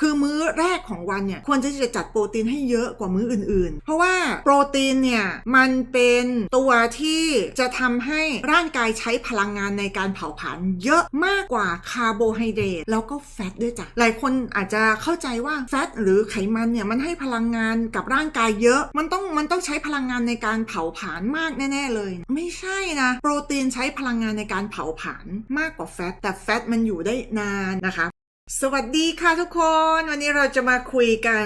คือมื้อแรกของวันเนี่ยควรจะจะจัดโปรตีนให้เยอะกว่ามื้ออื่นๆ เพราะว่าโปรตีนเนี่ยมันเป็นตัวที่จะทำให้ร่างกายใช้พลังงานในการเผาผลาญเยอะมากกว่าคาร์โบไฮเดรตแล้วก็แฟตด้วยจ้ะหลายคนอาจจะเข้าใจว่าแฟตหรือไขมันเนี่ยมันให้พลังงานกับร่างกายเยอะ มันต้องมันต้องใช้พลังงานในการเผาผลาญมากแน่ ๆเลย ไม่ใช่นะโปรตีนใช้พลังงานในการเผาผลาญมากกว่าแฟตแต่แฟตมันอยู่ได้นานนะคะ สวัสดีค่ะทุกคน วันนี้เราจะมาคุยกัน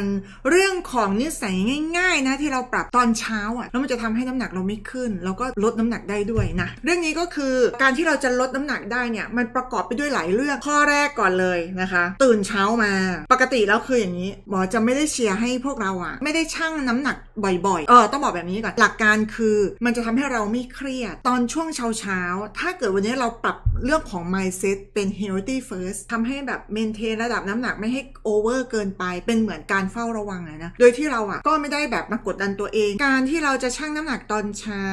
เรื่องของนิสัยง่าย ๆ นะที่เราปรับตอนเช้าอะแล้วมันจะทำให้น้ำหนักเราไม่ขึ้น แล้วก็ลดน้ำหนักได้ด้วยนะเรื่องนี้ก็คือการที่เราจะลดน้ำหนักได้เนี่ยมันประกอบไปด้วยหลายเรื่องข้อแรกก่อนเลยนะคะ ตื่นเช้ามา ปกติแล้วคืออย่างนี้หมอจะไม่ได้เชียร์ให้พวกเราอะไม่ได้ชั่งน้ำหนักบ่อยๆเออต้องบอกแบบนี้ก่อนหลักการคือ มันจะทำให้เราไม่เครียดตอนช่วงเช้าๆถ้าเกิดวันนี้เราปรับเรื่องของ mindset เป็น healthy first ทำให้แบบ maintain ระดับน้ำหนักไม่ให้ over เกินไป เป็นเหมือนการเฝ้าระวังอะนะ โดยที่เราอะก็ไม่ได้แบบมากดดันตัวเอง การที่เราจะชั่งน้ำหนักตอนเช้า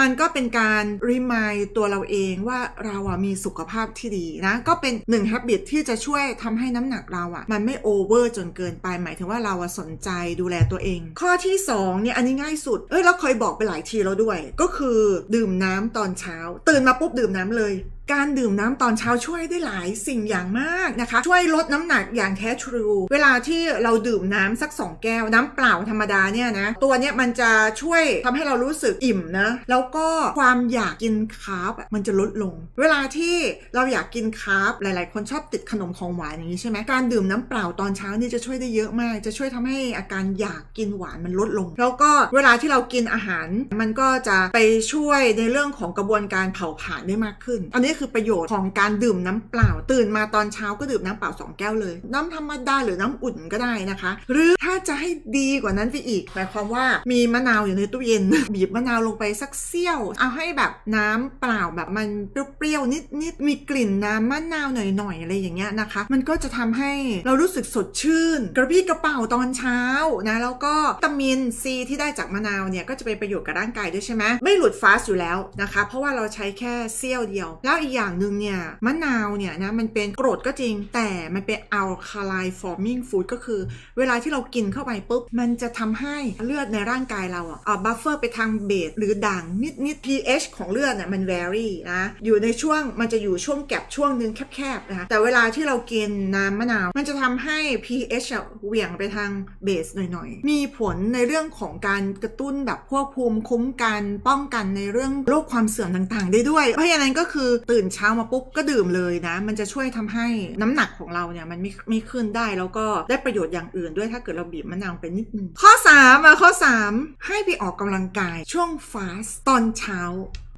มันก็เป็นการ remind ตัวเราเองว่าเราอะมีสุขภาพที่ดีนะ ก็เป็นหนึ่ง habit ที่จะช่วยทำให้น้ำหนักเราอะมันไม่ over จนเกินไป หมายถึงว่าเราอะสนใจดูแลตัวเอง ข้อที่สองเนี่ยอันนี้ง่ายสุด เอ้ยเราเคยบอกไปหลายทีแล้วด้วย ก็คือดื่มน้ำตอนเช้า ตื่นมาปุ๊บดื่มน้ำเลย การดื่มน้ำตอนเช้าช่วยได้หลายสิ่งอย่างมากนะคะ ช่วยลดน้ำหนักอย่างแท้ทรู เวลาที่เราดื่มน้ำสัก 2 แก้ว น้ำเปล่าธรรมดาเนี่ยนะ ตัวเนี้ยมันจะช่วยทำให้เรารู้สึกอิ่มนะ แล้วก็ความอยากกินคาร์บมันจะลดลง เวลาที่เราอยากกินคาร์บหลายๆ คนชอบติดขนมของหวานอย่างนี้ใช่ไหมการดื่มน้ำเปล่าตอนเช้านี่จะช่วยได้เยอะมาก จะช่วยทำให้อาการอยากกินหวานมันลดลง แล้วก็เวลาที่เรากินอาหาร มันก็จะไปช่วยในเรื่องของกระบวนการเผาผลาญได้มากขึ้น อันนี้คือประโยชน์ของการดื่มน้ำเปล่า ตื่นมาตอนเช้าก็ดื่มน้ำเปล่า 2 แก้วเลย น้ำธรรมดาหรือน้ำอุ่นก็ได้นะคะ หรือถ้าจะให้ดีกว่านั้นไปอีกหมายความว่ามีมะนาวอยู่ในตู้เย็นบีบมะนาวลงไปสักเสี้ยว เอาให้แบบน้ำเปล่าแบบมันเปรี้ยวๆนิดๆมีกลิ่นน้ำมะนาวหน่อยๆอะไรอย่างเงี้ยนะคะ มันก็จะทำให้เรารู้สึกสดชื่น กระปรี้กระเป๋าตอนเช้านะแล้วก็วิตามินซีที่ได้จากมะนาวเนี่ยก็จะเป็นประโยชน์กับร่างกายด้วยใช่ไหมไม่หลุดฟาสต์อยู่แล้วนะคะ เพราะว่าเราใช้แค่เสี้ยวเดียวแล้วอีกอย่างหนึ่งเนี่ยมะนาวเนี่ยนะมันเป็นกรดก็จริง แต่มันเป็นอัลคาไลฟอร์มิงฟู้ดก็คือ เวลาที่เรากินเข้าไปปุ๊บ มันจะทำให้เลือดในร่างกายเราอะบัฟเฟอร์ไปทางเบสหรือด่างนิดนิด pH ของเลือดเนี่ยมัน vary นะอยู่ในช่วงมันจะอยู่ช่วงแก็บช่วงนึงแคบๆนะคะแต่เวลาที่เรากินน้ำมะนาว มันจะทำให้ pH อะเหวี่ยงไปทางเบสหน่อยๆ มีผลในเรื่องของการกระตุ้นแบบพวกภูมิคุ้มกันป้องกันในเรื่องโรคความเสื่อมต่างๆ ได้ด้วย เพราะฉะนั้นก็คือตื่นเช้ามาปุ๊บก็ดื่มเลยนะ มันจะช่วยทำให้น้ำหนักของเราเนี่ยมันไม่ไม่ขึ้นได้แล้วก็ได้ประโยชน์อย่างอื่นด้วยถ้าเกิดเราบีบมะนาวไปนิดนึงข้อ3ามข้อ 3 ให้ไปออกกำลังกายช่วงฟาสตอนเช้า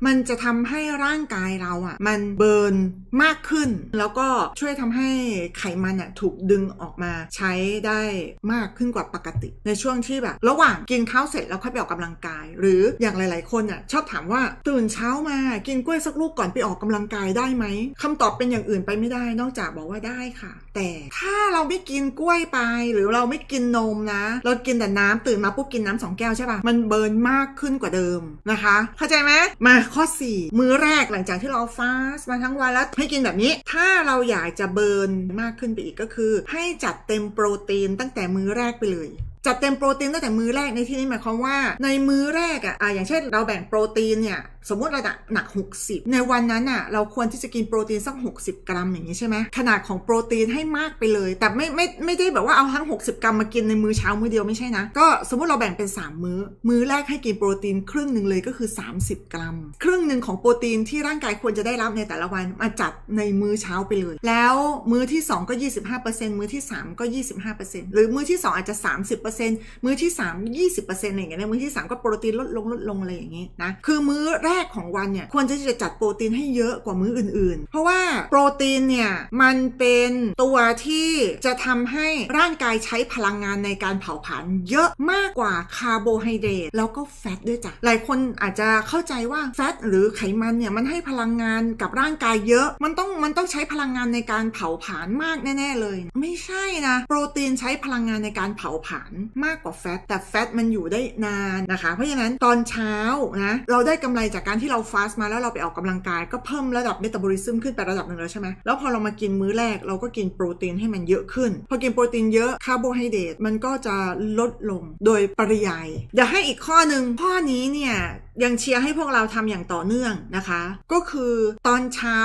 มันจะทำให้ร่างกายเราอะ่ะ มันเบิร์นมากขึ้น แล้วก็ช่วยทำให้ไขมันอะ่ะถูกดึงออกมาใช้ได้มากขึ้นกว่าปกติ ในช่วงที่แบบ ระหว่างกินข้าวเสร็จแล้วค่อยไปออกกำลังกาย หรืออย่างหลาย ๆ คนอะ่ะชอบถามว่าตื่นเช้ามากินกล้วยสักลูกก่อนไปออกกำลังกายได้ไหมคำตอบเป็นอย่างอื่นไปไม่ได้ นอกจากบอกว่าได้ค่ะ แต่ถ้าเราไม่กินกล้วยไป หรือเราไม่กินนมนะ เรากินแต่น้ำตื่นมาปุ๊บกินน้ำสองแก้วใช่ปะมันเบิร์นมากขึ้นกว่าเดิมนะคะ เข้าใจไหมมาข้อ 4 มื้อแรกหลังจากที่เราฟาสต์มาทั้งวันแล้วให้กินแบบนี้ ถ้าเราอยากจะเบิร์นมากขึ้นไปอีกก็คือ ให้จัดเต็มโปรตีนตั้งแต่มื้อแรกไปเลยจัดเต็มโปรตีนตั้งแต่มื้อแรกในที่นี้หมายความว่า ในมื้อแรกอะอะอย่างเช่นเราแบ่งโปรตีนเนี่ย สมมติเราหนัก 60 ในวันนั้นอะเราควรที่จะกินโปรตีนสัก 60 กรัมอย่างนี้ใช่ไหมขนาดของโปรตีนให้มากไปเลย แต่ไม่ไม่ไม่ได้แบบว่าเอาทั้ง 60 กรัมมากินในมื้อเช้ามื้อเดียวไม่ใช่นะ ก็สมมติเราแบ่งเป็น 3 มื้อ มื้อแรกให้กินโปรตีนครึ่งหนึ่งเลยก็คือ 30 กรัม ครึ่งหนึ่งของโปรตีนที่ร่างกายควรจะได้รับในแต่ละวันมาจัดในมื้อเช้าไปเลย แล้วมื้อที่ 2 ก็ 25%มื้อที่ 3 ก็ 25%หรือมื้อที่ 2 อาจจะ 30%มื้อที่ 3 20%อะไรอย่างเงี้ยมื้อที่ 3 ก็โปรตีนลดลงลดลงอะไรอย่างงี้นะคือมื้อแรกของวันเนี่ยควรจะจะจัดโปรตีนให้เยอะกว่ามื้ออื่น ๆ เพราะว่าโปรตีนเนี่ยมันเป็นตัวที่จะทำให้ร่างกายใช้พลังงานในการเผาผลาญเยอะมากกว่าคาร์โบไฮเดรตแล้วก็แฟตด้วยจ้ะหลายคนอาจจะเข้าใจว่าแฟตหรือไขมันเนี่ยมันให้พลังงานกับร่างกายเยอะ มันต้องมันต้องใช้พลังงานในการเผาผลาญมากแน่ ๆ เลย ไม่ใช่นะ โปรตีนใช้พลังงานในการเผาผลาญมากกว่าแฟตแต่แฟตมันอยู่ได้นานนะคะ เพราะฉะนั้นตอนเช้านะเราได้กำไรจากจากการที่เราฟาสต์มาแล้วเราไปออกกำลังกาย ก็เพิ่มระดับเมตาบอลิซึมขึ้นไประดับหนึ่งแล้วใช่ไหมแล้วพอเรามากินมื้อแรกเราก็กินโปรตีนให้มันเยอะขึ้น พอกินโปรตีนเยอะคาร์โบไฮเดรตมันก็จะลดลงโดยปริยายเดี๋ยวให้อีกข้อหนึ่งข้อนี้เนี่ยยังเชียร์ให้พวกเราทำอย่างต่อเนื่องนะคะ ก็คือตอนเช้า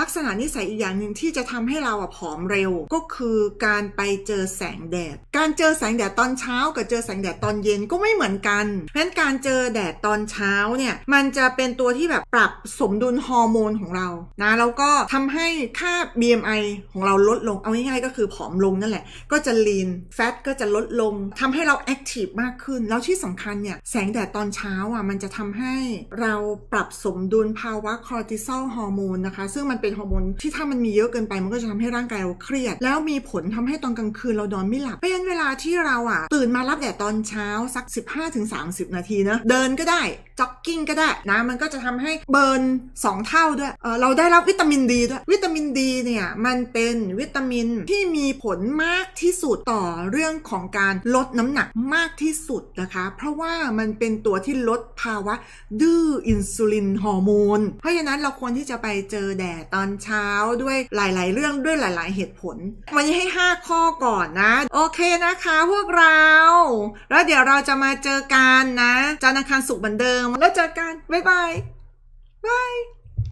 ลักษณะนิสัยอีกอย่างหนึ่งที่จะทำให้เราอะผอมเร็ว ก็คือการไปเจอแสงแดด การเจอแสงแดดตอนเช้ากับเจอแสงแดดตอนเย็นก็ไม่เหมือนกัน เพราะฉะนั้นการเจอแดดตอนเช้าเนี่ยมันจะเป็นตัวที่แบบปรับสมดุลฮอร์โมนของเรานะแล้วก็ทำให้ค่า BMI ของเราลดลงเอาง่ายๆก็คือผอมลงนั่นแหละ ก็จะลีนแฟตก็จะลดลงทำให้เราแอคทีฟมากขึ้น แล้วที่สำคัญเนี่ยแสงแดดตอนเช้าอะมันจะทำให้เราปรับสมดุลภาวะคอร์ติซอลฮอร์โมนนะคะ ซึ่งมันเป็นฮอร์โมนที่ถ้ามันมีเยอะเกินไปมันก็จะทำให้ร่างกายเราเครียด แล้วมีผลทำให้ตอนกลางคืนเรานอนไม่หลับเพราะฉะนั้นเวลาที่เราอะ ตื่นมารับแดดตอนเช้าสัก 15-30 นาทีนะเดินก็ได้จ็อกกิ้งก็ได้นะมันก็จะทำให้เบิร์นสองเท่าด้วยเเราได้รับวิตามินดีด้วยวิตามินดีเนี่ยมันเป็นวิตามินที่มีผลมากที่สุดต่อเรื่องของการลดน้ำหนักมากที่สุดนะคะ เพราะว่ามันเป็นตัวที่ลดภาวะดื้ออินซูลินฮอร์โมนเพราะฉะนั้นเราควรที่จะไปเจอแดดตอนเช้าด้วยหลาย ๆ เรื่องด้วยหลาย ๆ เหตุผล วันนี้ให้ 5 ข้อก่อนนะ โอเคนะคะพวกเรา แล้วเดี๋ยวเราจะมาเจอกันนะจันทร์อังคารศุกร์เหมือนเดิม แล้วเจอกัน บ๊ายบายบาย